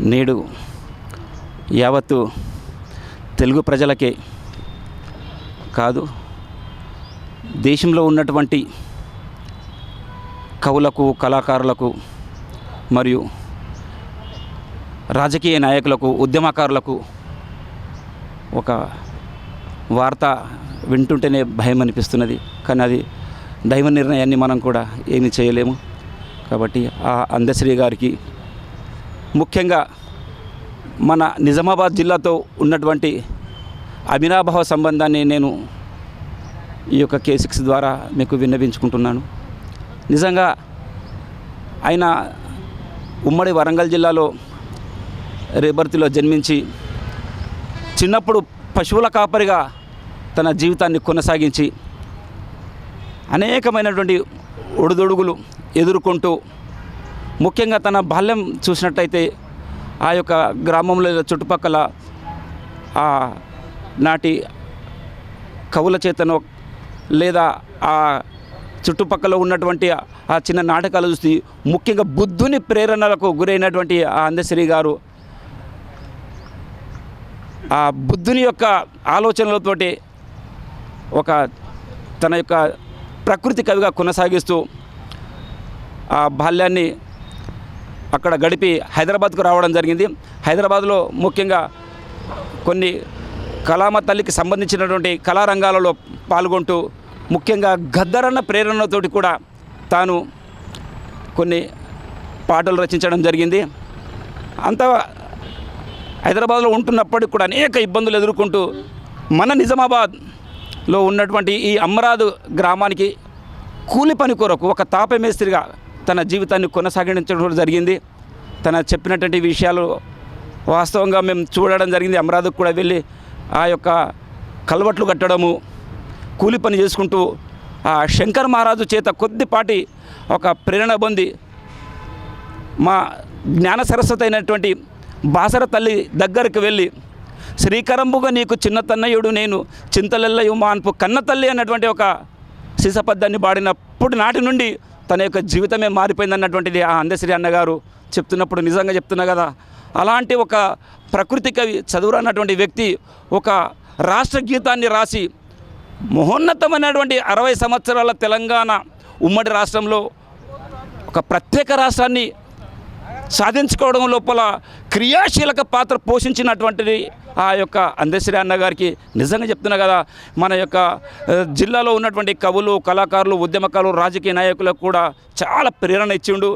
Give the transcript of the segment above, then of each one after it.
నేడు యావత్తు తెలుగు ప్రజలకే కాదు దేశంలో ఉన్నటువంటి కవులకు కళాకారులకు మరియు రాజకీయ నాయకులకు ఉద్యమకారులకు ఒక వార్త వింటుంటేనే భయం అనిపిస్తున్నది. కానీ అది దైవ నిర్ణయాన్ని మనం కూడా ఏమీ చేయలేము. కాబట్టి ఆ అందశ్రీ గారికి ముఖ్యంగా మన నిజామాబాద్ జిల్లాతో ఉన్నటువంటి అవినాభావ సంబంధాన్ని నేను ఈ యొక్క కే సిక్స్ ద్వారా మీకు విన్నవించుకుంటున్నాను. నిజంగా ఆయన ఉమ్మడి వరంగల్ జిల్లాలో రేబర్తిలో జన్మించి చిన్నప్పుడు పశువుల కాపరిగా తన జీవితాన్ని కొనసాగించి అనేకమైనటువంటి ఒడిదొడుగులు ఎదుర్కొంటూ ముఖ్యంగా తన బాల్యం చూసినట్టయితే ఆ యొక్క గ్రామంలో చుట్టుపక్కల ఆ నాటి కవుల చేతనో లేదా ఆ చుట్టుపక్కల ఉన్నటువంటి ఆ చిన్న నాటకాలు చూసి ముఖ్యంగా బుద్ధుని ప్రేరణలకు గురైనటువంటి ఆ అందశ్రీ గారు ఆ బుద్ధుని యొక్క ఆలోచనలతోటి ఒక తన యొక్క ప్రకృతి కవిగా కొనసాగిస్తూ ఆ బాల్యాన్ని అక్కడ గడిపి హైదరాబాద్కు రావడం జరిగింది. హైదరాబాద్లో ముఖ్యంగా కొన్ని కళామ తల్లికి సంబంధించినటువంటి కళారంగాలలో పాల్గొంటూ ముఖ్యంగా గద్దరన్న ప్రేరణతోటి కూడా తాను కొన్ని పాటలు రచించడం జరిగింది. అంత హైదరాబాద్లో ఉంటున్నప్పటికి కూడా అనేక ఇబ్బందులు ఎదుర్కొంటూ మన నిజామాబాద్లో ఉన్నటువంటి ఈ అమ్మరాదు గ్రామానికి కూలి పని కొరకు ఒక తాపమేస్త్రిగా తన జీవితాన్ని కొనసాగించడం జరిగింది. తన చెప్పినటువంటి విషయాలు వాస్తవంగా మేము చూడడం జరిగింది. అమరావతికి కూడా వెళ్ళి ఆ యొక్క కలవట్లు కట్టడము కూలి పని చేసుకుంటూ ఆ శంకర్ మహారాజు చేత కొద్దిపాటి ఒక ప్రేరణ పొంది మా జ్ఞాన సరస్వతి అయినటువంటి బాసర తల్లి దగ్గరికి వెళ్ళి శ్రీకరంబుగా నీకు చిన్న తన్నయుడు నేను చింతలెల్లయు మాన్పు కన్న తల్లి అన్నటువంటి ఒక శిశపద్యాన్ని పాడినప్పుడు నాటి నుండి తన యొక్క జీవితమే మారిపోయింది అన్నటువంటిది ఆ అందశ్రీ అన్నగారు చెప్తున్నప్పుడు నిజంగా చెప్తున్నా కదా. అలాంటి ఒక ప్రకృతి కవి చదువురన్నటువంటి వ్యక్తి ఒక రాష్ట్ర గీతాన్ని రాసి మహోన్నతమైనటువంటి అరవై సంవత్సరాల తెలంగాణ ఉమ్మడి రాష్ట్రంలో ఒక ప్రత్యేక రాష్ట్రాన్ని సాధించుకోవడం లోపల క్రియాశీలక పాత్ర పోషించినటువంటిది ఆ యొక్క అందశ్రీ అన్న గారికి నిజంగా చెప్తున్నా కదా మన యొక్క జిల్లాలో ఉన్నటువంటి కవులు కళాకారులు ఉద్యమకారులు రాజకీయ నాయకులకు కూడా చాలా ప్రేరణ ఇచ్చిండు.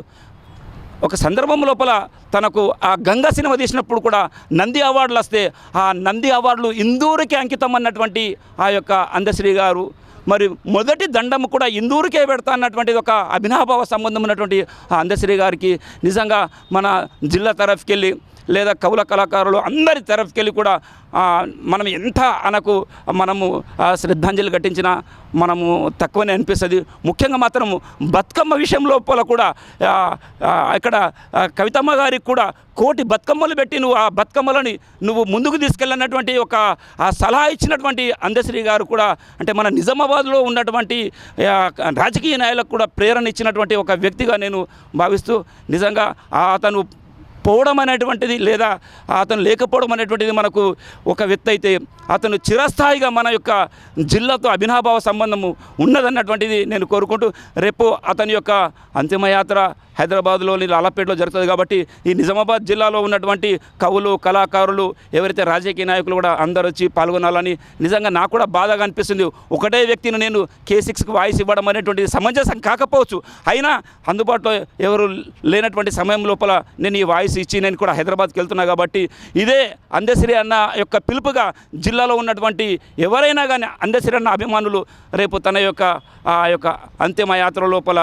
ఒక సందర్భం లోపల తనకు ఆ గంగా సినిమా తీసినప్పుడు కూడా నంది అవార్డులు వస్తే ఆ నంది అవార్డులు ఇందూరికి అంకితం అన్నటువంటి ఆ యొక్క అందశ్రీ గారు మరి మొదటి దండం కూడా ఇందూరుకే పెడతా అన్నటువంటిది ఒక అభినాభావ సంబంధం ఉన్నటువంటి అందశ్రీ గారికి నిజంగా మన జిల్లా తరఫుకెళ్ళి లేదా కవుల కళాకారులు అందరి తరఫుకెళ్ళి కూడా మనం ఎంత అనకు మనము శ్రద్ధాంజలి ఘటించినా మనము తక్కువనే అనిపిస్తుంది. ముఖ్యంగా మాత్రం బతుకమ్మ విషయం లోపల కూడా ఇక్కడ కవితమ్మ గారికి కూడా కోటి బతుకమ్మలు పెట్టి నువ్వు ఆ బతుకమ్మలని నువ్వు ముందుకు తీసుకెళ్ళినటువంటి ఒక ఆ సలహా ఇచ్చినటువంటి అందశ్రీ గారు కూడా అంటే మన నిజామాబాద్లో ఉన్నటువంటి రాజకీయ నాయకులకు కూడా ప్రేరణ ఇచ్చినటువంటి ఒక వ్యక్తిగా నేను భావిస్తూ నిజంగా ఆ అతను పోవడం అనేటువంటిది లేదా అతను లేకపోవడం అనేటువంటిది మనకు ఒక వ్యక్తి అయితే అతను చిరస్థాయిగా మన యొక్క జిల్లాతో అభినాభావ సంబంధము ఉన్నదన్నటువంటిది నేను కోరుకుంటూ రేపు అతని యొక్క అంతిమయాత్ర హైదరాబాద్లోని లాలపేటలో జరుగుతుంది కాబట్టి ఈ నిజామాబాద్ జిల్లాలో ఉన్నటువంటి కవులు కళాకారులు ఎవరైతే రాజకీయ నాయకులు కూడా అందరూ వచ్చి పాల్గొనాలని నిజంగా నాకు కూడా బాధగా అనిపిస్తుంది. ఒకటే వ్యక్తిని నేను కే సిక్స్కి వాయిస్ ఇవ్వడం అనేటువంటిది సమంజసం కాకపోవచ్చు. అయినా అందుబాటులో ఎవరు లేనటువంటి సమయం లోపల నేను ఈ వాయిస్ వాయిస్ ఇచ్చి నేను కూడా హైదరాబాద్కి వెళ్తున్నా కాబట్టి ఇదే అందశ్రీ అన్న యొక్క పిలుపుగా జిల్లాలో ఉన్నటువంటి ఎవరైనా కానీ అందశ్రీ అన్న అభిమానులు రేపు తన యొక్క ఆ యొక్క అంతిమ యాత్ర లోపల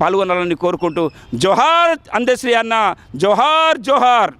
పాల్గొనాలని కోరుకుంటూ జోహార్ అందశ్రీ అన్న జోహార్ జోహార్.